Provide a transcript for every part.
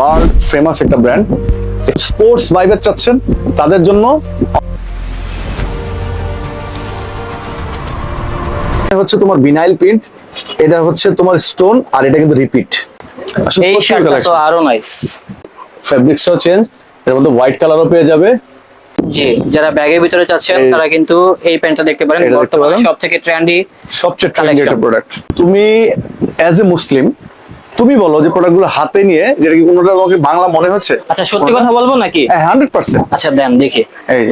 World famous একটা brand sports ভাইবের চাচ্ছেন তাদের জন্য হচ্ছে তোমার বিনাইল প্রিন্ট এটা হচ্ছে তোমার স্টোন আর এটা কিন্তু রিপিট এই শার্টটা তো আরও নাইস ফেব্রিক্সটাও চেঞ্জ এর মধ্যে হোয়াইট কালারও পেয়ে যাবে। জি যারা ব্যাগের ভিতরে চাচ্ছেন তারা কিন্তু এই প্যান্টটা দেখতে পারেন। বর্তমানে পারেন। সব থেকে ট্রেন্ডি সবচেয়ে ট্রেন্ডি একটা প্রোডাক্ট তুমি অ্যাজ এ মুসলিম তুমি বলো যে প্রোডাক্টগুলো হাতে নিয়ে যেটা কি কোনোটা তোমাকে বাংলা মনে হচ্ছে? আচ্ছা সত্যি কথা বলব নাকি? হ্যাঁ হান্ড্রেড পার্সেন্ট আচ্ছা দেন দেখি। এই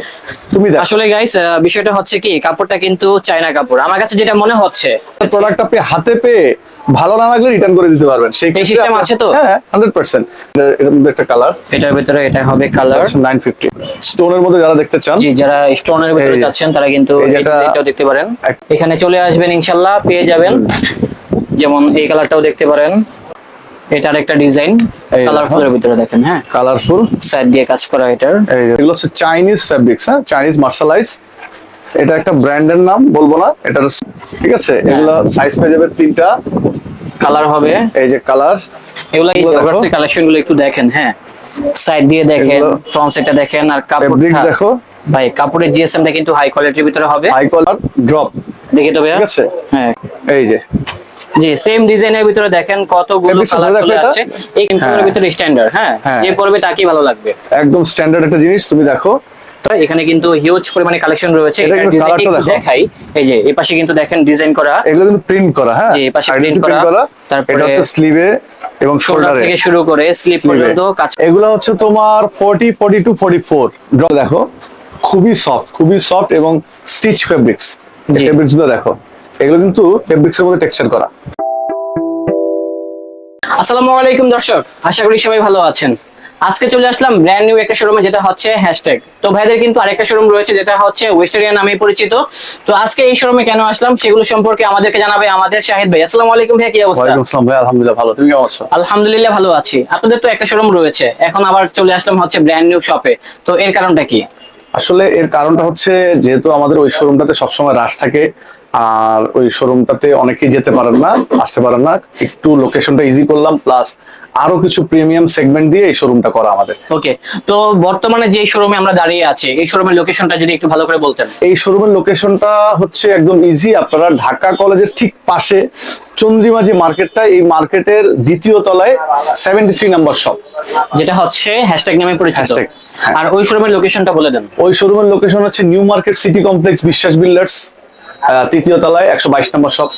তুমি আসলে গাইস বিষয়টা হচ্ছে কি কাপড়টা কিন্তু চায়না কাপড়। আমার কাছে যেটা মনে হচ্ছে প্রোডাক্ট আপনি হাতে পেয়ে ভালো না লাগলে রিটার্ন করে দিতে পারবেন। সেই আপনার- আছে তো? হ্যাঁ হান্ড্রেড পার্সেন্ট এর মধ্যে একটা কালার এটার ভিতরে এটা হবে কালার নাইন ফিফটি স্টোনের মধ্যে যারা দেখতে চান জি যারা স্টোনের ভিতরে যাচ্ছেন তারা কিন্তু যেটা- দেখতে পারেন। এখানে চলে আসবেন ইনশাল্লাহ পেয়ে যাবেন। যেমন এই কালারটাও দেখতে পারেন। এটার একটা ডিজাইন কালারফুল এর ভিতরে দেখেন হ্যাঁ। কালারফুল সাইড দিয়ে কাজ করা এটার। এগুলো হচ্ছে চাইনিজ ফ্যাব্রিক্স হ্যাঁ? চাইনিজ মার্শালাইজ এটা একটা ব্র্যান্ডের নাম বলব না। এটা ঠিক আছে? হ্যাঁ। এগুলো সাইজ পেয়ে যাবে তিনটা। কালার হবে। এই যে কালার এগুলো কালেকশনগুলো একটু দেখেন হ্যাঁ। সাইড দিয়ে দেখেন ফ্রন্ট সাইডটা দেখেন আর কাপড়টা দেখো। ভাই কাপড়ের জিএসএমটা কিন্তু হাই কোয়ালিটির ভিতরে হবে। হাই কালার ড্রপ দেখি তো ভাইয়া। ঠিক আছে? হ্যাঁ। এই যে জি সেম ডিজাইনের ভিতরে দেখেন কতগুলো কালার চলে আসছে। এই কিন্তু হ্যাঁ। ভিতরে স্ট্যান্ডার্ড হ্যাঁ। যে পরবে তাকেই ভালো লাগবে। একদম স্ট্যান্ডার্ড একটা জিনিস তুমি দেখো। এখানে কিন্তু হিউজ পরিমাণে কালেকশন রয়েছে। দেখাই। এই যে এই পাশে কিন্তু দেখেন ডিজাইন করা। এগুলো কিন্তু প্রিন্ট করা হ্যাঁ? জি, এই পাশে print করা, তারপরে এটা হচ্ছে স্লিভে এবং শোল্ডার শোল্ডারে থেকে শুরু করে স্লিপ পর্যন্ত কাজ এগুলো হচ্ছে তোমার 40 42 44 ড্র দেখো। খুবই সফট খুবই সফট এবং স্টিচ ফেব্রিক্স ফেব্রিক্সগুলো দেখো। এগুলো কিন্তু ফেব্রিক্স এর মধ্যে টেক্সচার করা। আসসালামু আলাইকুম দর্শক আশা করি সবাই ভালো আছেন। আজকে চলে আসলাম ব্র্যান্ড নিউ একটা শোরুমে যেটা হচ্ছে হ্যাশট্যাগ তো ভাইদের কিন্তু আরেকটা শোরুম রয়েছে যেটা হচ্ছে ওয়েস্টারিয়া নামে পরিচিত। তো আজকে এই শোরুমে কেন আসলাম সেগুলো সম্পর্কে আমাদেরকে জানাবে আমাদের শাহিদ ভাই। আসসালামু আলাইকুম ভাই কি অবস্থা? ওয়ালাইকুম আসসালাম ভাই আলহামদুলিল্লাহ ভালো। তুমি কেমন আছো? আলহামদুলিল্লাহ ভালো আছি। আপনাদের তো একটা শোরুম রয়েছে এখন আবার চলে আসলাম হচ্ছে ব্র্যান্ড নিউ শপে তো এর কারণটা কি? আসলে এর কারণটা হচ্ছে যেহেতু আমাদের ওই শোরুমটাতে সবসময় রাশ থাকে আর ওই শোরুমটাতে অনেকেই যেতে পারেন না আসতে পারেন না। একটু লোকেশনটা ইজি করলাম প্লাস আরও কিছু প্রিমিয়াম সেগমেন্ট দিয়ে এই শোরুমটা করা আমাদের। ওকে তো বর্তমানে যে শোরুমে আমরা দাঁড়িয়ে আছি এই শোরুমের লোকেশনটা যদি একটু ভালো করে বলতেন। এই শোরুমের লোকেশনটা হচ্ছে একদম ইজি আপনারা ঢাকা কলেজের ঠিক পাশে চন্দ্রিমা যে মার্কেটটা এই মার্কেটের দ্বিতীয় তলায় সেভেন্টি থ্রি নাম্বার শপ যেটা হচ্ছে হ্যাশট্যাগ নামে পরিচিত। হ্যাঁ। আর ওই শোরুমের লোকেশনটা বলে দেন। ওই শোরুমের লোকেশন হচ্ছে New Market City Complex Biswas Builders তৃতীয় তলায় একশো বাইশ নম্বর শপ।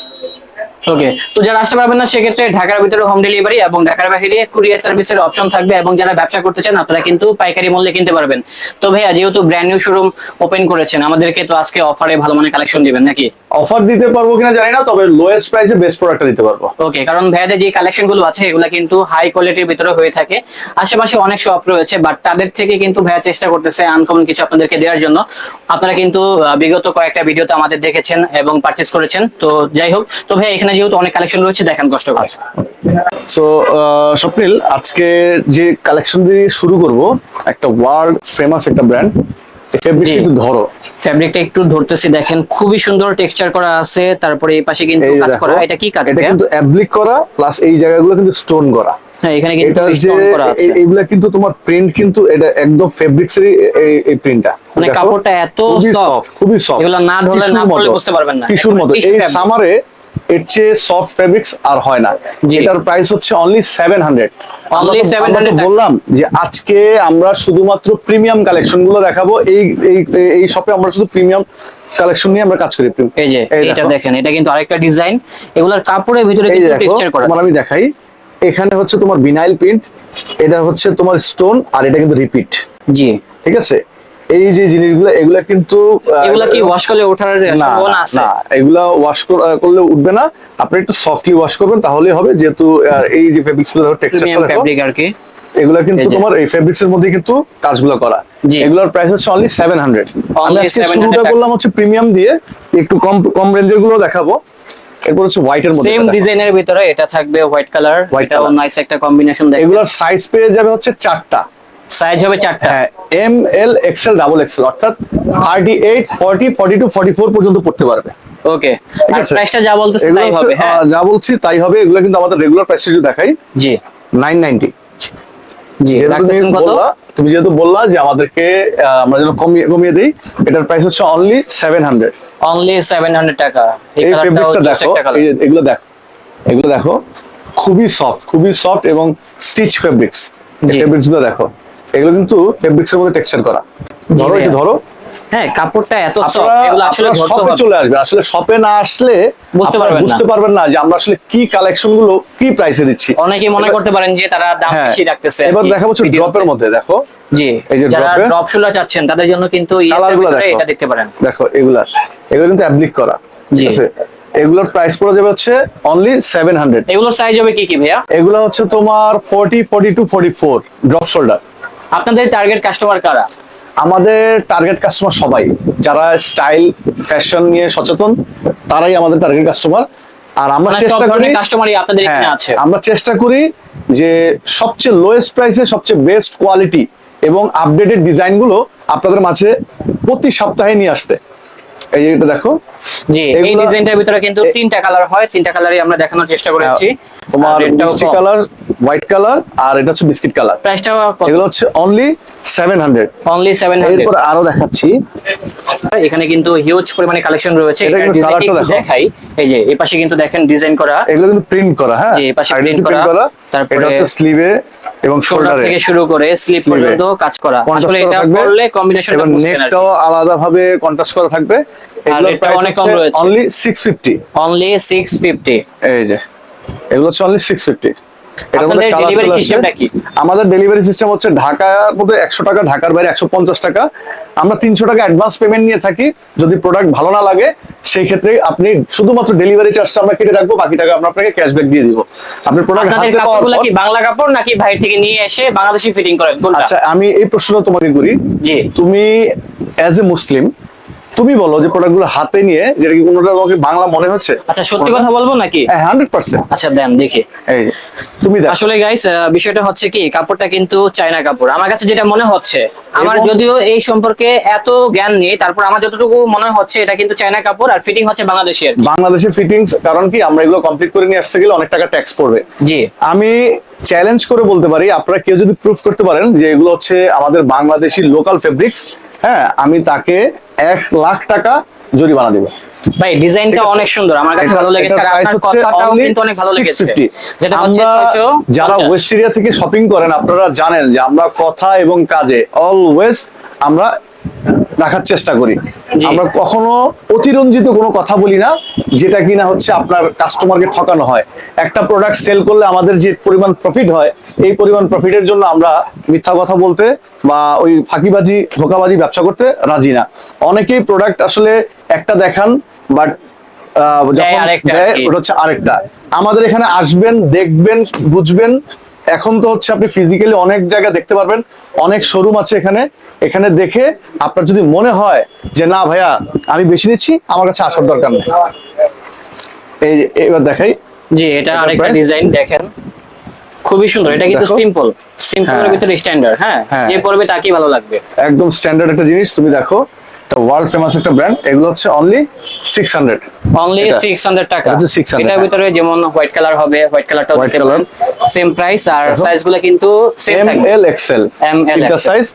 ওকে তো যারা আসতে পারবেন না সেক্ষেত্রে ঢাকার ভিতরে হোম ডেলিভারি এবং ঢাকার বাইরে কুরিয়ার সার্ভিসের অপশন থাকবে এবং যারা ব্যবসা করতে চান আপনারা কিন্তু পাইকারি মূল্যে কিনতে পারবেন। তো ভাইয়া যেহেতু ব্র্যান্ড নিউ শোরুম ওপেন করেছেন আমাদেরকে তো আজকে অফারে ভালো মানে কালেকশন দিবেন নাকি? অফার দিতে পারব কিনা জানি না তবে লোয়েস্ট প্রাইসে বেস্ট প্রোডাক্টটা দিতে পারব। ওকে কারণ ভাইয়াদের যে কালেকশনগুলো আছে এগুলো কিন্তু হাই কোয়ালিটির ভিতরে হয়ে থাকে। আশেপাশে অনেক শপ রয়েছে বাট তাদের থেকে কিন্তু ভাইয়া চেষ্টা করতেছে আনকমন কিছু আপনাদেরকে দেওয়ার জন্য। আপনারা কিন্তু বিগত কয়েকটা ভিডিওতে আমাদের দেখেছেন এবং পারচেস করেছেন। তো যাই হোক তো ভাইয়া এখানে যেহেতু অনেক কালেকশন রয়েছে দেখেন কষ্ট করে আচ্ছা সো স্বপ্নিল আজকে যে কালেকশন দিয়ে শুরু করব একটা ওয়ার্ল্ড ফেমাস একটা ব্র্যান্ড ফেব্রিক্স জি। একটু ধরো। ফ্যাব্রিকটা একটু ধরতেছি দেখেন খুবই সুন্দর টেক্সচার করা আছে তারপরে এই পাশে কিন্তু কাজ করা এটা কি কাজ এটা কিন্তু অ্যাব্লিক করা প্লাস এই জায়গাগুলো কিন্তু স্টোন করা। হ্যাঁ এখানে কিন্তু এটা যে স্টোন করা আছে। এ- কিন্তু তোমার প্রিন্ট কিন্তু এটা একদম এই- প্রিন্টটা মানে কাপড়টা এত soft, খুবই সফট এগুলো না ধরলে না বুঝতে পারবেন না। টিস্যুর মতো। এই সামারে এর চেয়ে সফট ফেব্রিক্স আর হয় না। এটার প্রাইস হচ্ছে অনলি সেভেন হান্ড্রেড Only 700 টাকা। বললাম যে আজকে আমরা শুধুমাত্র প্রিমিয়াম কালেকশনগুলো দেখাবো। এই এই শপে আমরা শুধু প্রিমিয়াম কালেকশন নিয়ে আমরা কাজ করি। এই যে এটা দেখেন এটা কিন্তু আরেকটা ডিজাইন এগুলার কাপড়ের ভিতরে এই কিন্তু টেক্সচার করা। তোমার আমি দেখাই। এখানে হচ্ছে তোমার বিনাইল প্রিন্ট এটা হচ্ছে তোমার স্টোন আর এটা কিন্তু রিপিট জি। ঠিক আছে? এই যে জিনিসগুলো এগুলা কিন্তু এগুলা কি ওয়াশ করলে ওঠার সম্ভাবনা আছে? না এগুলা ওয়াশ করলে উঠবে না। আপনি একটু সফটলি ওয়াশ করবেন তাহলেই হবে। যেহেতু এই যে ফেব্রিক্সগুলো টেক্সচারটা দেখো ফ্যাব্রিক আর কি। এগুলা কিন্তু। তোমার এই ফেব্রিক্স এর মধ্যে কিন্তু কাজগুলো করা। এগুলোর প্রাইস হচ্ছে অনলি 700 আমি আজকে শুরুটা করলাম হচ্ছে প্রিমিয়াম দিয়ে একটু কম কম রেঞ্জেরগুলো দেখাবো। এরপর হচ্ছে হোয়াইট এর মধ্যে সেম ডিজাইনের ভিতরে এটা থাকবে হোয়াইট কালার এটাও নাইস একটা কম্বিনেশন দেখেন এগুলোর সাইজ পেয়ে যাবে হচ্ছে চারটা। সাইজ হবে চারটা। হ্যাঁ M L XL double XL অর্থাৎ thirty eight forty forty two forty four পর্যন্ত পড়তে পারবে। ওকে আর প্রাইসটা যা বলতেছে এগুলো তাই হবে হ্যাঁ। যা বলছি তাই হবে এগুলো কিন্তু আমাদের রেগুলার প্রাইস যদি দেখাই। জি। নাইন নাইনটি জি, যেহেতু রাখতেছেন কত? তুমি যেহেতু বললা যে আমাদেরকে আমরা যেন কমিয়ে কমিয়ে দিই এটার প্রাইস হচ্ছে only seven hundred only seven hundred টাকা। এই ফেব্রিক্সটা দেখো এগুলো দেখো এগুলো দেখো খুবই সফট খুবই সফট এবং স্টিচ ফেব্রিক্স। ফেব্রিক্সগুলো দেখো। এগুলো কিন্তু ফেব্রিক্স এর মধ্যে টেক্সচার করা। ধরো একটু ধরো। হ্যাঁ কাপড়টা এত সফট এগুলো আসলে শপে চলে আসবেন আসলে শপে না আসলে বুঝতে পারবেন। বুঝতে পারবেন না যে আমরা আসলে কি কালেকশনগুলো কি প্রাইসে দিচ্ছি। অনেকে মনে করতে পারেন যে তারা দাম হ্যাঁ বেশি রাখতেছে। এবার দেখা হচ্ছে ড্রপের মধ্যে দেখো। জি এই যে যারা ড্রপ শুলা চাচ্ছেন তাদের জন্য কিন্তু ভিতরে এটা দেখতে পারেন। দেখো এগুলা। এগুলো কিন্তু অ্যাপ্লিক করা। জি। আছে? এগুলোর প্রাইস পড়ে যাবে হচ্ছে অনলি সেভেন হান্ড্রেড এগুলোর সাইজ হবে কি কি ভাইয়া? এগুলো হচ্ছে তোমার forty forty two forty four drop shoulder আপনাদের টার্গেট কাস্টমার কারা? আমাদের টার্গেট কাস্টমার সবাই। যারা স্টাইল ফ্যাশন নিয়ে সচেতন তারাই আমাদের টার্গেট কাস্টমার আর আমরা মানে চেষ্টা করি কাস্টমারই আপনাদের এখানে হ্যাঁ, আছে। আমরা চেষ্টা করি যে সবচেয়ে লোয়েস্ট প্রাইসে সবচেয়ে বেস্ট কোয়ালিটি এবং আপডেটেড ডিজাইনগুলো আপনাদের মাঝে প্রতি সপ্তাহে নিয়ে আসতে। এই যে এটা দেখো। জি এই ডিজাইনটার ভিতরে কিন্তু তিনটা কালার হয় তিনটা কালারই আমরা দেখানোর চেষ্টা করেছি। তোমার মিষ্টি কালার হোয়াইট কালার আর এটা হচ্ছে বিস্কিট কালার প্রাইসটা এগুলো হচ্ছে only seven hundred only seven hundred এরপর আরও দেখাচ্ছি। এখানে কিন্তু হিউজ পরিমাণে কালেকশন রয়েছে। এটা কিন্তু দেখো। দেখাই। এই যে এই পাশে কিন্তু দেখেন ডিজাইন করা। এগুলো কিন্তু প্রিন্ট করা হ্যাঁ জি, এপাশে Side এ print হচ্ছে print করা, করা। তারপরে স্লিভে এবং শোল্ডার থেকে শুরু করে স্লিপ। পর্যন্ত কাজ করা। আসলে এটা করলে কম্বিনেশনটা বুঝতে নেকটাও আলাদা ভাবে কন্ট্রাস্ট করা থাকবে। এগুলোর প্রাইস অনেক কম রয়েছে। অনলি 650 অনলি 650 এই যে এগুলো হচ্ছে অনলি 650 আমাদের ডেলিভারি সিস্টেম হচ্ছে ঢাকার মধ্যে একশো টাকা ঢাকার বাইরে একশো পঞ্চাশ টাকা। আমরা তিনশো টাকা অ্যাডভান্স পেমেন্ট নিয়ে থাকি। যদি প্রোডাক্ট ভালো না লাগে সেই ক্ষেত্রে আপনি শুধুমাত্র ডেলিভারি চার্জটা আমরা কেটে রাখব বাকি টাকা আমরা আপনাকে ক্যাশব্যাক দিয়ে দিব। আপনি প্রোডাক্ট হাতে পাওয়ার পর বাংলা কাপড় নাকি বাইরে থেকে নিয়ে এসে বাংলাদেশি ফিটিং করেন? আচ্ছা আমি এই প্রশ্নটা তোমাকে করি। তুমি অ্যাজ এ মুসলিম তুমি বলো যে প্রোডাক্টগুলো হাতে নিয়ে যেটা কি কোনোটা তোমাকে বাংলা মনে হচ্ছে? আচ্ছা সত্যি কথা বলব নাকি? হ্যাঁ হান্ড্রেড পার্সেন্ট আচ্ছা দেন দেখি। এই তুমি দেখো। আসলে গাইস বিষয়টা হচ্ছে কি কাপড়টা কিন্তু চায়না কাপড়। আমার কাছে যেটা মনে হচ্ছে আমার যদিও এই সম্পর্কে এত জ্ঞান নেই তারপর আমার যতটুকু মনে হচ্ছে এটা কিন্তু চায়না কাপড় আর ফিটিং হচ্ছে বাংলাদেশের বাংলাদেশের ফিটিংস কারণ কি আমরা এগুলো কমপ্লিট করে নিয়ে আসতে গেলে অনেক টাকা ট্যাক্স পড়বে। জি। আমি চ্যালেঞ্জ করে বলতে পারি আপনারা কেউ যদি প্রুফ করতে পারেন যে এগুলো হচ্ছে আমাদের বাংলাদেশি লোকাল ফেব্রিক্স হ্যাঁ আমি তাকে এক লাখ টাকা জরিমানা দেবো। ভাই ডিজাইনটা অনেক সুন্দর। আমার কাছে ভালো লেগেছে। আর আপনার কথাটাও কিন্তু অনেক ভালো লেগেছে। যেটা হচ্ছে আমরা 650 যারা ওয়েস্ট এরিয়া থেকে শপিং করেন আপনারা জানেন যে আমরা কথা এবং কাজে অলওয়েজ আমরা রাখার চেষ্টা করি। আমরা কখনো অতিরঞ্জিত কোনো কথা বলি না যেটা কিনা হচ্ছে আপনার কাস্টমারকে ঠকানো হয়। একটা প্রোডাক্ট সেল করলে আমাদের যে পরিমাণ প্রফিট হয় এই পরিমাণ প্রফিটের জন্য আমরা মিথ্যা কথা বলতে বা ওই ফাঁকিবাজি ধোকাবাজি ব্যবসা করতে রাজি না। অনেকেই প্রোডাক্ট আসলে একটা দেখান বাট যখন হচ্ছে আরেকটা। আমাদের এখানে আসবেন দেখবেন বুঝবেন। এখন তো হচ্ছে আপনি ফিজিক্যালি অনেক জায়গা দেখতে পারবেন অনেক শোরুম আছে এখানে। এখানে দেখে আপনার যদি মনে হয় যে না ভাইয়া আমি বেশি নিচ্ছি আমার কাছে আসার দরকার নেই। এই এবার দেখাই। জি এটা আরেকটা ডিজাইন দেখেন। খুবই সুন্দর। এটা কিন্তু। সিম্পল। সিম্পলের হ্যাঁ। ভিতরে স্ট্যান্ডার্ড হ্যাঁ। যে পরবে তাকেই ভালো লাগবে। একদম স্ট্যান্ডার্ড একটা জিনিস তুমি দেখো এটা ওয়ার্ল্ড ফেমাস একটা ব্র্যান্ড এগুলো হচ্ছে অনলি সিক্স হান্ড্রেড অনলি এটা- 600 টাকা। এটা হচ্ছে 600 এটার। ভিতরে যেমন হোয়াইট কালার হবে হোয়াইট কালারটাও দিতে color। পারেন। সেম প্রাইস আর। সাইজগুলো কিন্তু সেম এম থাকবে এল এক্সেল তিনটা XL সাইজ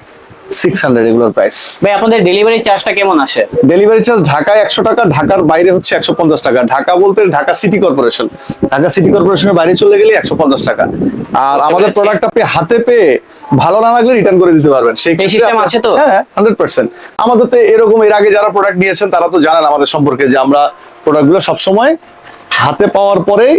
সিক্স হান্ড্রেড এগুলোর প্রাইস ভাই আপনাদের ডেলিভারি চার্জটা কেমন আসে? ডেলিভারি চার্জ ঢাকায় একশো টাকা ঢাকার বাইরে হচ্ছে একশো পঞ্চাশ টাকা। ঢাকা বলতে Dhaka city corporation Dhaka city কর্পোরেশনের বাইরে চলে গেলে একশো পঞ্চাশ টাকা। আর আমাদের। প্রোডাক্ট আপনি হাতে পেয়ে ভালো না লাগলে রিটার্ন করে দিতে পারবেন। সেই system আছে তো? হ্যাঁ হান্ড্রেড পার্সেন্ট আমাদের তো এরকম এর আগে যারা প্রোডাক্ট নিয়েছেন তারা তো জানেন আমাদের সম্পর্কে যে আমরা প্রোডাক্টগুলো সবসময় হাতে পাওয়ার পরেই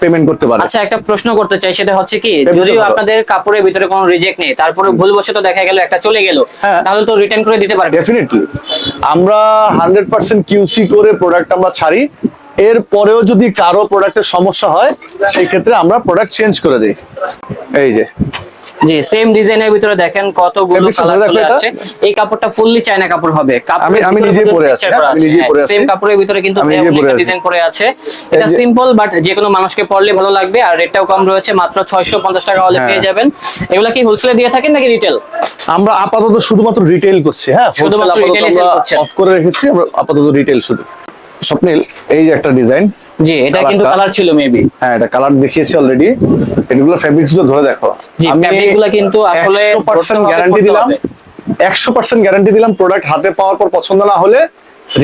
পেমেন্ট করতে পারি। আচ্ছা একটা প্রশ্ন করতে চাই সেটা হচ্ছে কি যদিও আপনাদের কাপড়ের ভিতরে কোনো রিজেক্ট নেই তারপরে ভুলবশত দেখা গেল একটা চলে গেল হ্যাঁ। তাহলে তো রিটার্ন করে দিতে পারবে ডেফিনেটলি আমরা হান্ড্রেড পার্সেন্ট কিউসি করে প্রোডাক্ট আমরা ছাড়ি এর পরেও যদি কারও প্রোডাক্টের সমস্যা হয় সেই ক্ষেত্রে আমরা প্রোডাক্ট চেঞ্জ করে দিই। এই যে। জি সেম ডিজাইনের ভিতরে দেখেন কতগুলো কালার চলে আসছে। এই কাপড়টা ফুললি চায়না কাপড় হবে। আমি- আমি নিজেই পরে আছি, হ্যাঁ, আমি নিজেই পরে আছি। সেম কাপড়ের ভিতরে কিন্তু পরে ডিজাইন করে আছে। এটা সিম্পল বাট যে কোনো মানুষকে পরলে ভালো লাগবে। আর রেটটাও কম রয়েছে মাত্র 650 টাকা হলে হ্যাঁ। পেয়ে যাবেন। এগুলা কি হোলসেলে দিয়ে থাকেন নাকি রিটেল আমরা আপাতত শুধুমাত্র রিটেল করছি হ্যাঁ? শুধুমাত্র আমরা অফ করে রেখেছি আমরা আপাতত রিটেল শুধু। স্বপ্নিল এই যে একটা ডিজাইন জি এটা কিন্তু কালার ছিল মেবি হ্যাঁ এটা কালার দেখিয়েছি অলরেডি এগুলো ফেব্রিক্সগুলো ধরে দেখো। জি, fabric গুলো কিন্তু আসলে পার্সেন্ট ধরতে হবে, গ্যারান্টি দিলাম। হবে। একশো পার্সেন্ট গ্যারান্টি দিলাম প্রোডাক্ট হাতে পাওয়ার পর পছন্দ না হলে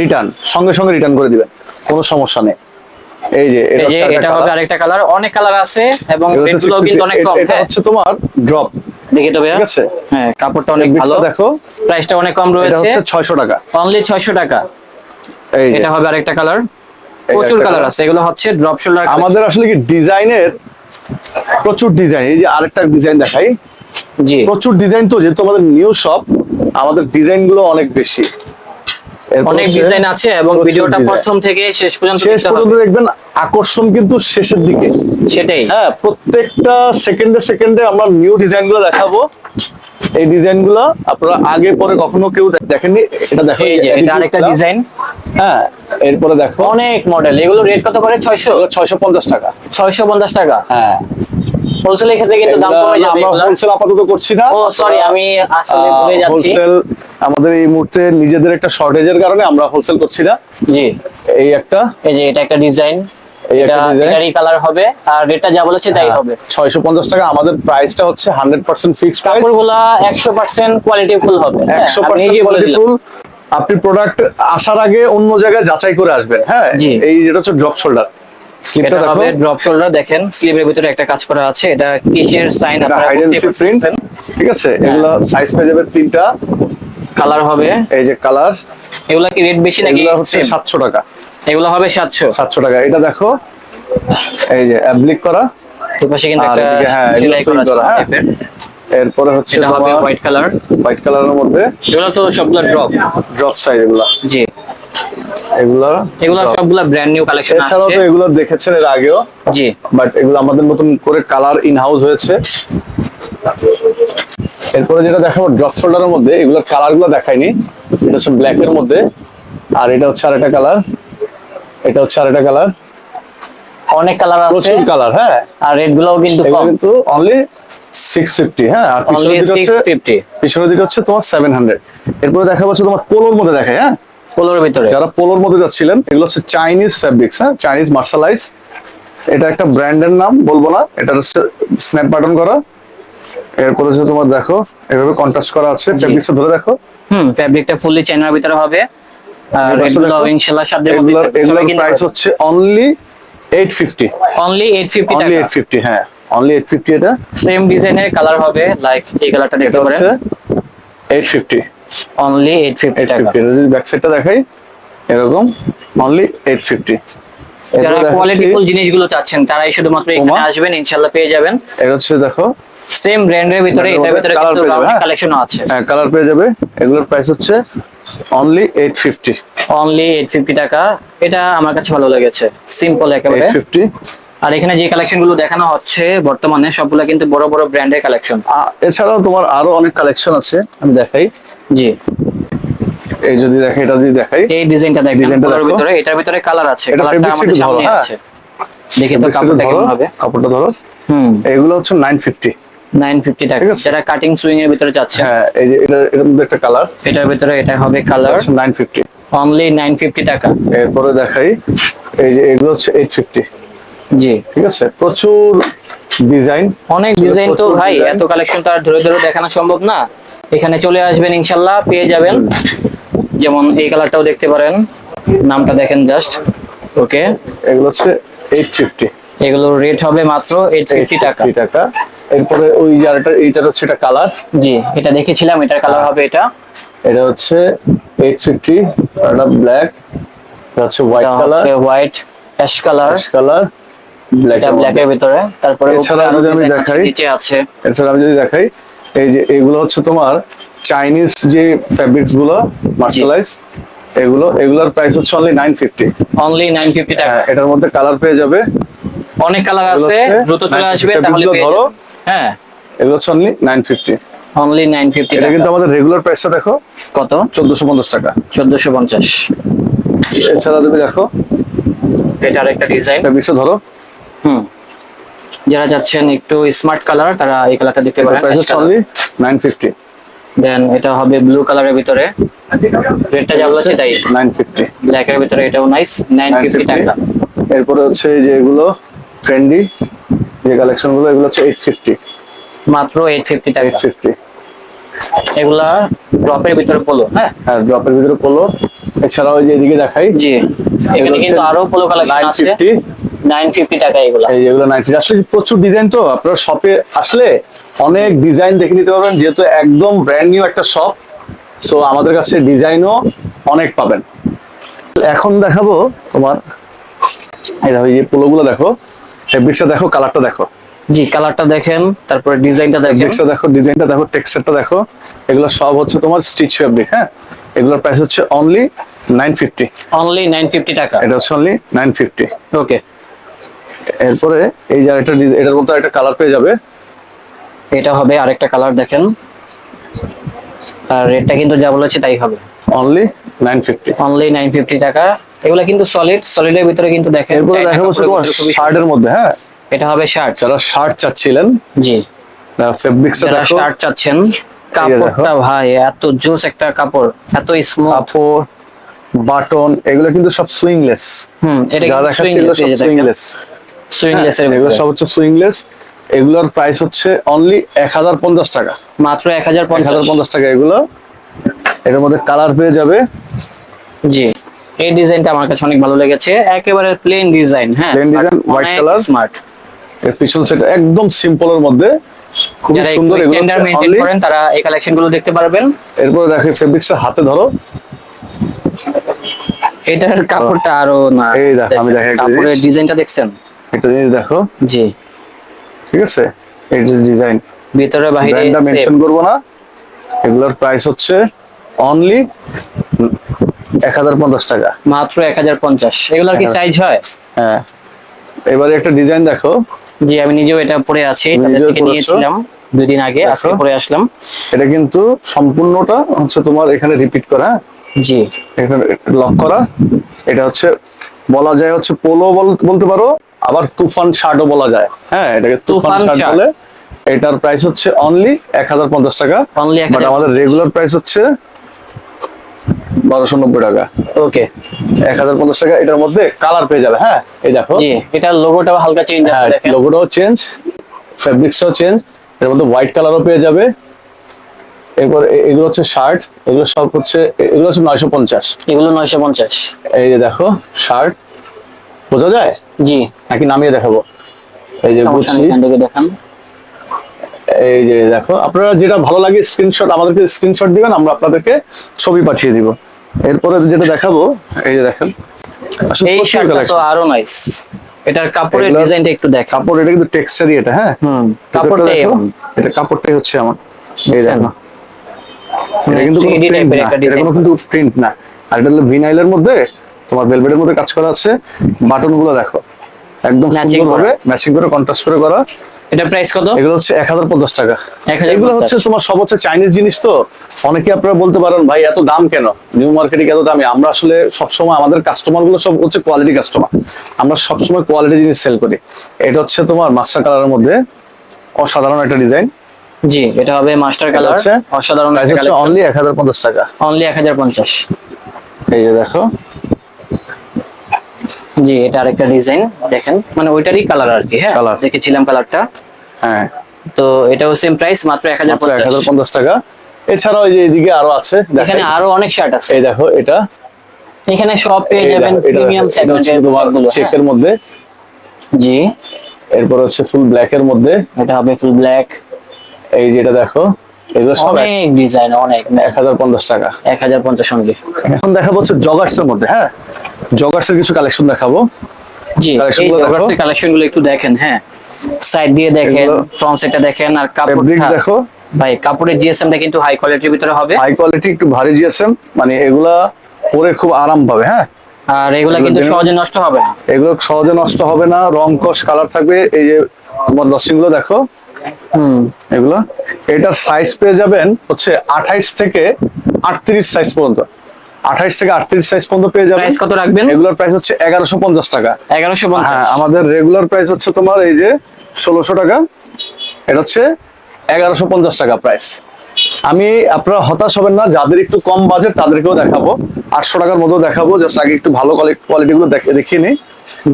রিটার্ন সঙ্গে সঙ্গে রিটার্ন করে দিবেন। কোনো সমস্যা নেই। এই যে এটা হবে আরেকটা কালার অনেক কালার আছে এবং এটা রেট হচ্ছে গুলো কিন্তু অনেক কম। এটা হ্যাঁ। হচ্ছে তোমার ড্রপ দেখি তো ভাইয়া। ঠিক আছে? হ্যাঁ কাপড়টা অনেক ভালো। দেখো। প্রাইসটা অনেক কম এটা রয়েছে। হচ্ছে ছয়শো টাকা। অনলি 600 টাকা। এই এটা হবে আরেকটা কালার প্রচুর কালার আছে এগুলো হচ্ছে ড্রপ শোল্ডার আমাদের আসলে কি ডিজাইনের প্রচুর ডিজাইন এই যে আরেকটা ডিজাইন দেখাই। জি। প্রচুর ডিজাইন তো যেহেতু আমাদের নিউ শপ আমাদের ডিজাইনগুলো অনেক বেশি। অনেক ডিজাইন আছে এবং ভিডিওটা প্রথম থেকে শেষ পর্যন্ত শেষ পর্যন্ত দেখবেন আকর্ষণ কিন্তু শেষের দিকে। সেটাই। হ্যাঁ প্রত্যেকটা সেকেন্ডে সেকেন্ডে আমরা নিউ ডিজাইনগুলো দেখাবো। এই ডিজাইনগুলো আপনারা আগে পরে কখনো কেউ দেখেননি এটা দেখো এটা আরেকটা ডিজাইন হ্যাঁ এরপরে দেখো। অনেক মডেল এগুলো রেট কত করে? 600 ছয়শো পঞ্চাশ টাকা। 650 টাকা? হ্যাঁ। হোলসেলের ক্ষেত্রে কিন্তু দাম কমে যাবে আমরা হোলসেল আপাতত করছি না। ও সরি আমি আসলে ভুলে যাচ্ছি। হোলসেল আমাদের এই মুহূর্তে নিজেদের একটা শর্টেজের কারণে আমরা হোলসেল করছি না। জি। এই একটা। এই যে এটা একটা ডিজাইন এই এটা এটারই কালার হবে আর রেটটা যা বলেছে তাই হবে। ছয়শো পঞ্চাশ টাকা আমাদের প্রাইসটা হচ্ছে হান্ড্রেড পার্সেন্ট ফিক্সড প্রাইস কাপড়গুলা 100% কোয়ালিটি ফুল হবে। হ্যাঁ, আপনি প্রোডাক্ট আসার আগে অন্য জায়গায় যাচাই করে আসবেন। হ্যাঁ। এই যেটা হচ্ছে ড্রপ শোল্ডার স্লিপটা এটা হবে ড্রপ শোল্ডার দেখেন স্লিভের ভিতরে একটা কাজ করা আছে। এটা কিসের সাইন আপনারা বুঝতে পারছেন ঠিক আছে? এগুলো সাইজ পেয়ে যাবে তিনটা। কালার হবে। এই যে কালার এগুলা কি রেট বেশি নাকি এগুলো হচ্ছে same? সাতশো টাকা। এগুলো হবে 700 সাতশো টাকা। এটা দেখো এই যে অ্যাপ্লিক করা। এই পাশে কিন্তু একটা হ্যাঁ সেলাই করা হ্যাঁ এরপরে হচ্ছে এটা হবে হোয়াইট কালার হোয়াইট কালারের মধ্যে এগুলো তো সবগুলো ড্রপ ড্রপ সাইজ এগুলা। জি। এগুলা এগুলো। সবগুলো ব্র্যান্ড নিউ কালেকশন আছে এছাড়াও তো এগুলো দেখেছেন এর আগেও। জি। বাট এগুলো আমাদের নতুন করে কালার ইন হাউস হয়েছে। এরপরে যেটা দেখাবো ড্রপ শোল্ডারের মধ্যে এগুলোর কালারগুলো দেখাইনি। এটা হচ্ছে ব্ল্যাক এর মধ্যে। আর এটা হচ্ছে আরেকটা কালার এটা হচ্ছে আরেকটা কালার। অনেক কালার আছে। প্রচুর কালার হ্যাঁ। আর রেট গুলোও কিন্তু কম। কিন্তু অনলি সিক্স ফিফটি হ্যাঁ। আর পিছনের দিকে হচ্ছে 650 পিছনের দিকে হচ্ছে তোমার সেভেন হান্ড্রেড এরপরে দেখা হচ্ছে তোমার পোলোর মধ্যে দেখায় হ্যাঁ। পোলোর ভিতরে। যারা পোলোর মধ্যে যাচ্ছিলেন এগুলো হচ্ছে চাইনিজ ফ্যাব্রিক্স হ্যাঁ। চাইনিজ মার্শালাইজ এটা একটা ব্র্যান্ডের নাম বলব না। এটা হচ্ছে স্ন্যাপ বাটন করা। এরপর হচ্ছে তোমার দেখো এভাবে কন্ট্রাস্ট করা আছে। ফ্যাব্রিক্স ধরে দেখো। হুম ফ্যাব্রিকটা ফুললি চাইনার ভিতরে হবে। এগুলোর প্রাইস হচ্ছে only eight fifty only 850 only টাকা। হ্যাঁ। অনলি এইট ফিফটি এটা। সেম ডিজাইনের কালার হবে লাইক এই কালারটা দেখতে পারেন। অনলি 850 এইট টাকা। যদি ব্যাক সাইডটা দেখাই এরকম। অনলি এইট ফিফটি যারা কোয়ালিটি জিনিসগুলো চাচ্ছেন তারাই শুধুমাত্র এখানে আসবেন ইনশাআল্লাহ পেয়ে যাবেন। এটা হচ্ছে দেখো। সেম ব্র্যান্ডের ভিতরে এটার ভিতরে কিন্তু রাউন্ড হ্যাঁ। আছে। হ্যাঁ কালার পেয়ে যাবে। এগুলোর প্রাইস হচ্ছে অনলি এইট ফিফটি অনলি 850 টাকা। এটা আমার কাছে ভালো লেগেছে। সিম্পল একেবারে। এইট ফিফটি আর এখানে যে কালেকশনগুলো দেখানো হচ্ছে বর্তমানে সবগুলো কিন্তু বড় বড় ব্র্যান্ডের কালেকশন এছাড়াও তোমার আরও অনেক কালেকশন আছে আমি দেখাই। জি। এই যদি দেখে এটা যদি দেখাই। এই ডিজাইনটা দেখেন ডিজাইনটা পোলোর দেখো। ভিতরে এটার ভিতরে কালার আছে এটা কালারটা আমাদের একটু সামনে ধরো, হ্যাঁ। দেখি তো কাপড়টা কেমন হবে। কাপড়টা ধরো। হুম। এগুলো হচ্ছে নাইন ফিফটি 950 টাকা। যারা কাটিং সুইং এর ভিতরে যাচ্ছে। হ্যাঁ এই যে এটা এর মধ্যে একটা কালার এটার ভিতরে এটা হবে কালার হচ্ছে নাইন ফিফটি অনলি 950 টাকা। এরপরে দেখাই এই যে এগুলো হচ্ছে এইট ফিফটি জি। ঠিক আছে? প্রচুর ডিজাইন অনেক ডিজাইন তো ভাই। এত কালেকশন তো আর ধরে ধরে দেখানো সম্ভব না। এখানে চলে আসবেন ইনশাল্লাহ পেয়ে যাবেন। যেমন এই কালারটাও দেখতে পারেন। নামটা দেখেন জাস্ট ওকে এগুলো হচ্ছে এইট ফিফটি এগুলোর রেট হবে মাত্র 850 টাকা। টাকা। এরপরে ওই আরেকটা এইটার হচ্ছে এটা কালার জি এটা দেখেছিলাম এটার কালার হবে এটা। এটা হচ্ছে এইট ফিফটি এটা ব্ল্যাক এটা হচ্ছে হোয়াইট কালার হচ্ছে white ash colour ash colour black এটা ব্ল্যাক এর ভিতরে। তারপরে এছাড়া আরও যদি আমি আছে, দেখাই। নিচে আছে। এছাড়া আমি যদি দেখাই এই যে এগুলো হচ্ছে তোমার চাইনিজ যে ফ্যাব্রিক্সগুলো মার্শালাইজ এগুলো এগুলোর প্রাইস হচ্ছে অনলি নাইন ফিফটি অনলি 950 টাকা। এটার মধ্যে কালার পেয়ে যাবে। অনেক কালার আছে দ্রুত চলে আসবে তাহলে ধরো। হ্যাঁ। এগুলো হচ্ছে অনলি নাইন ফিফটি অনলি 950 এটা কিন্তু আমাদের রেগুলার প্রাইসটা দেখো কত? চোদ্দশো পঞ্চাশ টাকা। 1450 এছাড়া তুমি দেখো এটা আরেকটা ডিজাইন ফ্যাব্রিক্সটা ধরো। হুম। যারা যাচ্ছেন একটু স্মার্ট কালার তারা এই কালারটা দেখতে পারেন। প্রাইস হচ্ছে অনলি নাইন ফিফটি দেন এটা হবে ব্লু কালারের ভিতরে। রেটটা যা বলেছে তাই। নাইন ফিফটি ব্ল্যাক এর ভিতরে এটাও নাইস 950 টাকা। এরপরে হচ্ছে যে এগুলো ট্রেন্ডি যে কালেকশনগুলো এগুলো হচ্ছে এইট ফিফটি মাত্র এইট ফিফটি টাকা। এইট ফিফটি এগুলা ড্রপের ভিতরে পোলো হ্যাঁ? হ্যাঁ ড্রপের ভিতরে পোলো এছাড়াও যে এদিকে দেখাই জি। এখানে কিন্তু আরও পোলো কালেকশন আছে। ফিফটি নাইন ফিফটি টাকা এগুলা। এই যেগুলো নাইন ফিফটি আসলে প্রচুর ডিজাইন তো। আপনারা শপে আসলে অনেক ডিজাইন দেখে নিতে পারবেন যেহেতু একদম ব্র্যান্ড নিউ একটা শপ সো আমাদের কাছে ডিজাইনও অনেক পাবেন। এখন দেখাবো তোমার এই দেখো এই পোলোগুলো দেখো। ফেব্রিক্সটা দেখো কালারটা দেখো। জি কালারটা দেখেন তারপরে ডিজাইনটা দেখেন। ফেব্রিক্সটা দেখো ডিজাইনটা দেখো টেক্সচারটা দেখো। এগুলো সব হচ্ছে তোমার স্টিচ ফেব্রিক হ্যাঁ? এগুলোর প্রাইস হচ্ছে only nine fifty only nine fifty টাকা। এটা হচ্ছে অনলি নাইন ফিফটি ওকে এরপরে এই যে একটা এটার মধ্যে একটা কালার পেয়ে যাবে। এটা হবে আরেকটা কালার দেখেন। আর রেটটা কিন্তু যা বলেছে তাই হবে। Only nine fifty only nine fifty টাকা। এগুলা কিন্তু সলিড সলিডের ভিতরে কিন্তু দেখেন এরপরে চায়না দেখা হচ্ছে কাপড়ের তোমার ভিতরে খুবই শার্টের মধ্যে হ্যাঁ? এটা হবে শার্ট যারা শার্ট চাচ্ছিলেন জি। ফেব্রিক্সটা দেখো শার্ট চাচ্ছেন। কাপড়টা ভাই এত জোস একটা কাপড় এত স্মুথ কাপড় বাটন এগুলো কিন্তু সব সুইংলেস হুম এটা সব সুইংলেস সুইংলেস এর এগুলো সব হচ্ছে সুইংলেস এগুলোর প্রাইস হচ্ছে অনলি এক হাজার পঞ্চাশ টাকা। মাত্র এক হাজার এক হাজার পঞ্চাশ পঞ্চাশ টাকা এগুলো। এটার মধ্যে কালার পেয়ে যাবে। জি। এই ডিজাইনটা আমার কাছে অনেক ভালো লেগেছে। একেবারে প্লেন ডিজাইন হ্যাঁ? Plain design, white color। Smart এর পিছন সেট একদম সিম্পলের মধ্যে। একটু সুন্দর এগুলো মেইনটেইন করেন তারা এই কালেকশনগুলো দেখতে পারবেন। এরপর দেখো ফেব্রিক্সটা হাতে ধরো। এটার কাপড়টা আরও না এই দেখো, আমি দেখাই কাপড়ের ডিজাইনটা দেখছেন? একটা জিনিস দেখো। জি। ঠিক আছে? এই ডিজাইন ভিতরে ব্র্যান্ডটা মেনশন করব না। এগুলোর প্রাইস হচ্ছে অনলি এক হাজার পঞ্চাশ টাকা। মাত্র এক হাজার পঞ্চাশ। এগুলোর কি। সাইজ হয়? হ্যাঁ। এবারে একটা ডিজাইন দেখো। জি আমি নিজেও এটা পরে আছি নিয়েছিলাম দুই দিন আগে আজকে পরে আসলাম। এটা কিন্তু সম্পূর্ণটা হচ্ছে তোমার এখানে রিপিট করা হ্যাঁ? জি। এখানে লক করা। এটা হচ্ছে বলা যায় হচ্ছে পোলো বলতে পারো আবার তুফান শার্টও বলা যায়। হ্যাঁ এটাকে তুফান শার্ট বলে। এটার প্রাইস হচ্ছে অনলি এক হাজার পঞ্চাশ টাকা। বাট আমাদের রেগুলার প্রাইস হচ্ছে বারোশো নব্বই টাকা। ওকে এক হাজার পঞ্চাশ টাকা এটার মধ্যে কালার পেয়ে যাবে হ্যাঁ? এই দেখো। এটার লোগোটাও হালকা চেঞ্জ আছে লোগোটাও চেঞ্জ ফেব্রিক্সটাও চেঞ্জ এর মধ্যে হোয়াইট কালারও পেয়ে যাবে। এরপর এগুলো হচ্ছে শার্ট এগুলো সব হচ্ছে এগুলো হচ্ছে নয়শো পঞ্চাশ। এগুলো নয়শো পঞ্চাশ। এই যে দেখো শার্ট বোঝা যায়? জি। নাকি নামিয়ে দেখাবো? এই যে বুঝছি দেখান। এই যে দেখো আপনারা যেটা ভালো লাগে স্ক্রিনশট আমাদেরকে স্ক্রিনশট দিবেন আমরা আপনাদেরকে ছবি পাঠিয়ে দিব। এরপরে যেটা দেখাবো এই যে দেখেন। এই শার্টটা তো আরও নাইস এটার কাপড়ের ডিজাইনটা একটু দেখান কাপড় এটা কিন্তু টেক্সচারই এটা হ্যাঁ? হুম কাপড়টাই দেখো, এটা কাপড়টাই হচ্ছে আমার এই? দেখো। এটা কিন্তু কোনো প্রিন্ট না। এটা কোনো কিন্তু প্রিন্ট না। আর এটা হলো ভিনাইলের মধ্যে তোমার ভেলভেটের মধ্যে কাজ করা আছে। বাটনগুলো দেখো। একদম Matching সুন্দর ভাবে ম্যাচিং করে কন্ট্রাস্ট করে করা। এটা প্রাইস কত? এগুলো হচ্ছে এক হাজার পঞ্চাশ টাকা। এগুলো হচ্ছে তোমার সব হচ্ছে চাইনিজ জিনিস তো। অনেকে আপনারা বলতে পারেন ভাই এত দাম কেন? নিউ মার্কেটে এত দামি? আমরা আসলে সবসময় আমাদের কাস্টমারগুলো সব হচ্ছে কোয়ালিটি কাস্টমার আমরা সবসময় কোয়ালিটি জিনিস সেল করি। এটা হচ্ছে তোমার মাস্টার কালারের মধ্যে অসাধারণ একটা ডিজাইন জি এটা হবে মাস্টার কালার অসাধারণ প্রাইস হচ্ছে অনলি এক হাজার পঞ্চাশ টাকা। অনলি এক হাজার পঞ্চাশ। এই যে দেখো। জি এটা আরেকটা ডিজাইন দেখেন। মানে ওইটারই কালার আর কি হ্যাঁ। দেখেছিলাম কালারটা হ্যাঁ। তো এটাও সেম প্রাইস মাত্র এক হাজার পঞ্চাশ। টাকা। এছাড়াও এই যে এদিকে আরও আছে এখানে আরও অনেক শার্ট আছে। এই দেখো এটা। এখানে সব পেয়ে যাবেন দেখো, প্রিমিয়াম দেখো, সেগমেন্টেরগুলো চেকের মধ্যে। জি। এরপর হচ্ছে ফুল ব্ল্যাক এর মধ্যে। এটা হবে ফুল ব্ল্যাক এই যেটা দেখো এগুলো সব অনেক ডিজাইন অনেক। এক হাজার পঞ্চাশ টাকা। এক হাজার পঞ্চাশ অনলি এখন দেখাবো হচ্ছে জগার্স এর মধ্যে হ্যাঁ? জগার্স এর কিছু কালেকশন দেখাবো। জি জগার্সের কালেকশনগুলো একটু দেখেন হ্যাঁ। সাইড দিয়ে দেখেন ফ্রন্ট সাইডটা দেখেন আর কাপড়টা দেখো। ভাই কাপড়ের জিএসএমটা কিন্তু হাই কোয়ালিটির ভিতরে হবে। হাই কোয়ালিটি একটু ভারী জিএসএম মানে এগুলা পরে খুব আরাম পাবে হ্যাঁ। আর এগুলা কিন্তু সহজে নষ্ট হবে না। এগুলো সহজে নষ্ট হবে না রং কস কালার থাকবে এই যে তোমার লসিংগুলো দেখো। হুম। এগুলো। এটার সাইজ পেয়ে যাবেন হচ্ছে আঠাইশ থেকে আটত্রিশ সাইজ পর্যন্ত। আঠাইশ থেকে আটত্রিশ সাইজ পর্যন্ত পেয়ে যাবেন। কত রাখবেন? এগুলোর প্রাইস হচ্ছে এগারোশো পঞ্চাশ টাকা। এগারোশো হ্যাঁ আমাদের রেগুলার প্রাইস হচ্ছে তোমার এই যে ষোলোশো টাকা। এটা হচ্ছে এগারোশো পঞ্চাশ টাকা প্রাইস আমি আপনারা হতাশ হবেন না যাদের একটু কম বাজেট তাদেরকেও দেখাবো। আটশো টাকার মতো দেখাবো জাস্ট আগে একটু ভালো কোয়ালিটি গুলো দেখে দেখিয়ে নিই।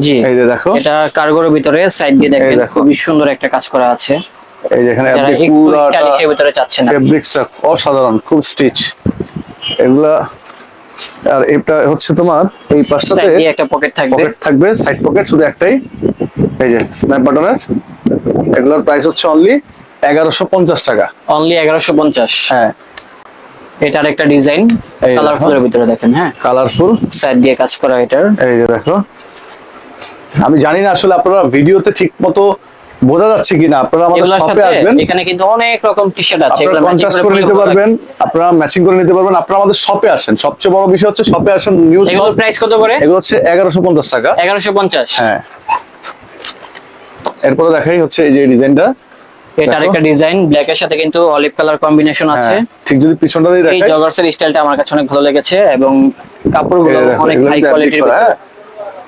জি। এই যে দেখো। এটা কার্গোর ভিতরে সাইড দিয়ে দেখবেন দেখো। খুবই সুন্দর একটা কাজ করা আছে। এই যে এখানে যারা আপনি একটু ভিতরে চাচ্ছেন ফেব্রিক্সটা অসাধারণ খুব স্টিচ এগুলা আর এটা হচ্ছে তোমার এই পাশটাতে একটা পকেট থাকবে। পকেট থাকবে সাইড পকেট শুধু একটাই। এই যে স্ন্যাপ বাটনের এগুলোর প্রাইস হচ্ছে অনলি এগারোশো পঞ্চাশ টাকা। অনলি এগারোশো পঞ্চাশ। হ্যাঁ। এটার একটা ডিজাইন। কালারফুলের ভিতরে দেখেন হ্যাঁ। কালারফুল সাইড দিয়ে কাজ করা এটার এই যে দেখো। আমি জানি না আসলে আপনারা ভিডিওতে ঠিক মতো বোঝা যাচ্ছে কিনা? আপনারা আমাদের শপে আসবেন। এখানে কিন্তু অনেক রকম টি শার্ট আছে। আপনারা এগুলো কন্ট্রাস্ট করে নিতে পারবেন আপনারা ম্যাচিং করে নিতে পারবেন। আপনারা আমাদের শপে আসেন। সবচেয়ে বড় বিষয় হচ্ছে শপে আসেন নিউজ লাগবে। এগুলোর প্রাইস কত করে? এগুলো হচ্ছে এগারোশো পঞ্চাশ টাকা। এগারোশো পঞ্চাশ। হ্যাঁ। এরপরে দেখাই হচ্ছে এই যে ডিজাইনটা। এটার দেখো। একটা ডিজাইন ব্ল্যাক এর সাথে কিন্তু অলিভ কালার কম্বিনেশন আছে। ঠিক যদি পিছনটা দিয়ে এই দেখাই। জগার্স এর স্টাইলটা আমার কাছে অনেক ভালো লেগেছে এবং এই কাপড়গুলো অনেক হাই কোয়ালিটির হ্যাঁ।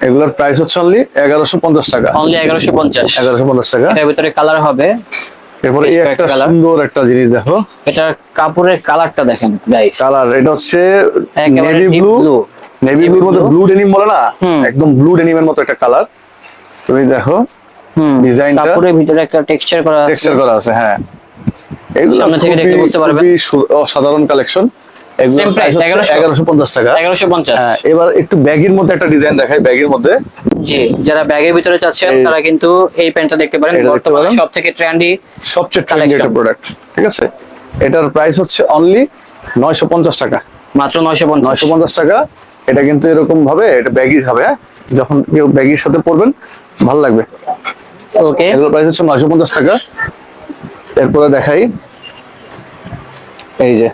এগুলোর প্রাইস হচ্ছে অনলি এগারোশো পঞ্চাশ টাকা। অনলি এগারোশো পঞ্চাশ। এগারোশো পঞ্চাশ টাকা। এটার ভিতরে কালার হবে। এরপরে এই একটা সুন্দর একটা জিনিস দেখো। এটার কাপড়ের কালারটা দেখেন গাইস কালার এটা হচ্ছে নেভি ব্লু নেভি ব্লুর মধ্যে ব্লু ডেনিম বলে না? একদম ব্লু ডেনিমের মতো একটা কালার তুমি দেখো হুম। ডিজাইনটা কাপড়ের ভিতরে একটা টেক্সচার করা আছে। টেক্সচার করা আছে হ্যাঁ। এগুলো সামনে থেকে খুবই- বুঝতে পারবেন। অসাধারণ কালেকশন এগুলো Same price, 1100 এগারোশো পঞ্চাশ টাকা। এগারোশো পঞ্চাশ। হ্যাঁ এবার একটু ব্যাগের মধ্যে একটা ডিজাইন দেখাই ব্যাগের মধ্যে। জি যারা ব্যাগের ভিতরে চাচ্ছেন তারা কিন্তু এই প্যান্টটা দেখতে পারেন। বর্তমানে। ট্রেন্ডি সবচেয়ে ট্রেন্ডি একটা প্রোডাক্ট ঠিক আছে? এটার প্রাইস হচ্ছে অনলি নয়শো পঞ্চাশ টাকা। মাত্র নয়শো পঞ্চাশ। নয়শো পঞ্চাশ টাকা। এটা কিন্তু এরকম ভাবে এটা ব্যাগিজ হবে হ্যাঁ? যখন কেউ ব্যাগির সাথে পরবেন ভালো লাগবে। ওকে এগুলোর প্রাইস হচ্ছে নয়শো পঞ্চাশ টাকা। এরপরে দেখাই। এই যে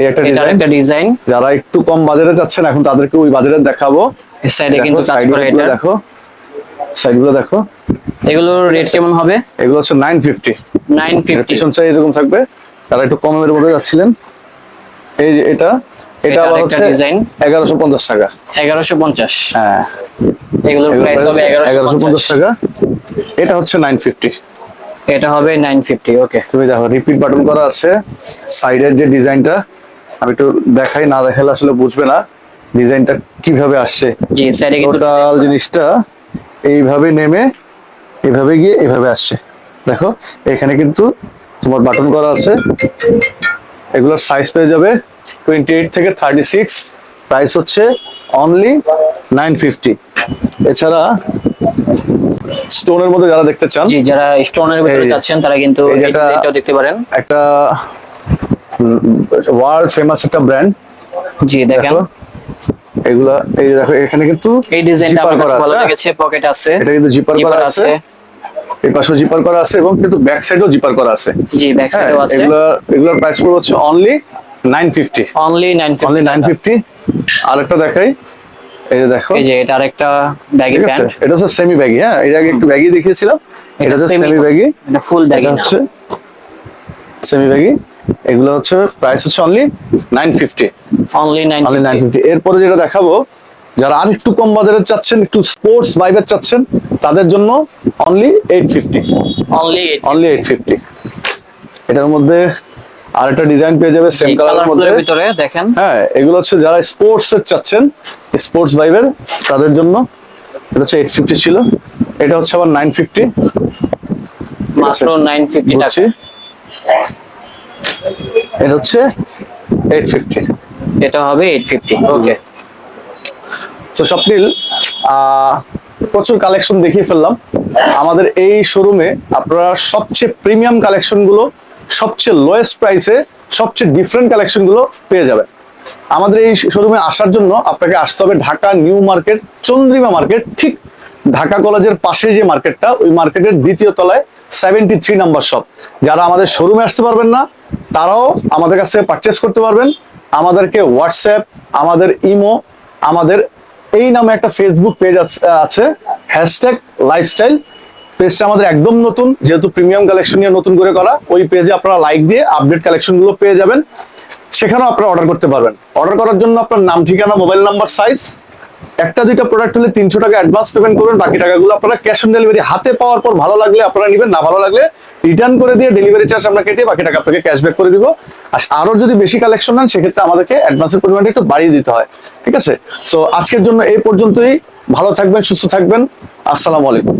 এই একটা ডিজাইন একটা ডিজাইন যারা একটু কম বাজারে যাচ্ছেন এখন তাদেরকে ওই বাজারে দেখাবো। সাইডে দেখো, কিন্তু কাজ করা এটা। দেখো। সাইডগুলো দেখো। এগুলোর রেট কেমন হবে? এগুলো হচ্ছে নাইন ফিফটি নাইন ফিফটি পিছন সাইড এরকম থাকবে। তারা একটু কমের মধ্যে যাচ্ছিলেন এই যে এটা এটা আবার হচ্ছে। এগারোশো পঞ্চাশ টাকা। এগারোশো পঞ্চাশ। হ্যাঁ। এগুলোর প্রাইস হবে এগারোশো এগারোশো পঞ্চাশ। পঞ্চাশ টাকা। এটা হচ্ছে নাইন ফিফটি এটা হবে নাইন ফিফটি ওকে তুমি দেখো রিপিট বাটন করা আছে। সাইডের যে ডিজাইনটা আমি একটু দেখাই না দেখালে আসলে বুঝবে না ডিজাইনটা কীভাবে আসছে। টোটাল জিনিসটা এইভাবে নেমে এভাবে গিয়ে এভাবে আসছে। দেখো এখানে কিন্তু তোমার বাটন করা আছে। এগুলোর সাইজ পেয়ে যাবে টোয়েন্টি এইট থেকে থার্টি সিক্স প্রাইস হচ্ছে অনলি নাইন ফিফটি এছাড়া স্টোনের মধ্যে যারা দেখতে চান যারা স্টোনের ভিতরে যাচ্ছেন তারা কিন্তু দেখতে পারেন। একটা ওয়ার্ল্ড ফেমাস একটা ব্র্যান্ড জি দেখেন। দেখো। এগুলা এই দেখো এখানে কিন্তু এই ডিজাইনটা আমার কাছে ভালো? লেগেছে পকেট আছে। এটা কিন্তু জিপার করা আছে। এই পাশেও জিপার করা আছে এবং কিন্তু ব্যাক সাইডেও জিপার করা আছে। জি ব্যাক সাইডেও আছে। এগুলা এগুলোর প্রাইস পড়বে হচ্ছে only nine fifty only nine only nine fifty আরেকটা দেখাই। এই যে দেখো। এই যে এটা আরেকটা ব্যাগি প্যান্ট এটা হচ্ছে সেমি ব্যাগি হ্যাঁ? এর আগে একটু ব্যাগি দেখিয়েছিলাম। এটা হচ্ছে সেমি ব্যাগি এটা ফুল ব্যাগি হচ্ছে সেমি ব্যাগি এগুলো হচ্ছে প্রাইস হচ্ছে only nine fifty only nine only nine fifty এরপরে যেটা দেখাবো যারা আর একটু কম বাজারে চাচ্ছেন একটু স্পোর্টস ভাইবের চাচ্ছেন তাদের জন্য only eight fifty only only eight fifty এটার মধ্যে আরেকটা ডিজাইন পেয়ে যাবে সেম কালারের মধ্যে। ভিতরে দেখেন। হ্যাঁ এগুলো হচ্ছে যারা স্পোর্টস এর চাচ্ছেন স্পোর্টস ভাইবের তাদের জন্য এটা হচ্ছে এইট ফিফটি ছিল। এটা হচ্ছে আবার নাইন ফিফটি মাত্র নাইন ফিফটি টাকা। এটা হচ্ছে এইট ফিফটি এটা হবে এইট ফিফটি ওকে তো স্বপ্নিল প্রচুর কালেকশন দেখিয়ে ফেললাম। আমাদের এই শোরুমে আপনারা সবচেয়ে প্রিমিয়াম কালেকশনগুলো সবচেয়ে লোয়েস্ট প্রাইসে সবচেয়ে ডিফারেন্ট কালেকশনগুলো পেয়ে যাবেন। আমাদের এই শোরুমে আসার জন্য আপনাকে আসতে হবে Dhaka New Market Chandrima Market ঠিক ঢাকা কলেজের পাশে যে মার্কেটটা ওই মার্কেটের দ্বিতীয় তলায় সেভেন্টি থ্রি নাম্বার শপ যারা আমাদের শোরুমে আসতে পারবেন না তারাও আমাদের কাছ পারচেস করতে পারবেন। আমাদেরকে হোয়াটসঅ্যাপ আমাদের ইমো আমাদের এই নামে একটা ফেসবুক পেজ আছে হ্যাশট্যাগ লাইফস্টাইল পেজটা আমাদের একদম নতুন, যেহেতু প্রিমিয়াম কালেকশন নিয়ে নতুন করে করা, ওই পেজে আপনারা লাইক দিয়ে আপডেট কালেকশনগুলো পেয়ে যাবেন। সেখানেও আপনারা অর্ডার করতে পারবেন। অর্ডার করার জন্য আপনার নাম, ঠিকানা মোবাইল নাম্বার সাইজ একটা দুইটা প্রোডাক্ট হলে তিনশো টাকা অ্যাডভান্স পেমেন্ট করবেন, বাকি টাকাগুলো আপনারা ক্যাশ অন ডেলিভারি হাতে পাওয়ার পর ভালো লাগলে আপনারা নেবেন, না ভালো লাগলে রিটার্ন করে দিয়ে ডেলিভারি চার্জ আমরা কেটে বাকি টাকা আপনাকে ক্যাশব্যাক করে দিব। আর আরও যদি বেশি কালেকশন নেন, সেক্ষেত্রে আমাদেরকে অ্যাডভান্সের পরিমাণটা একটু বাড়িয়ে দিতে হয়, ঠিক আছে? সো আজকের জন্য এই পর্যন্তই। ভালো থাকবেন, সুস্থ থাকবেন। আসসালামু আলাইকুম।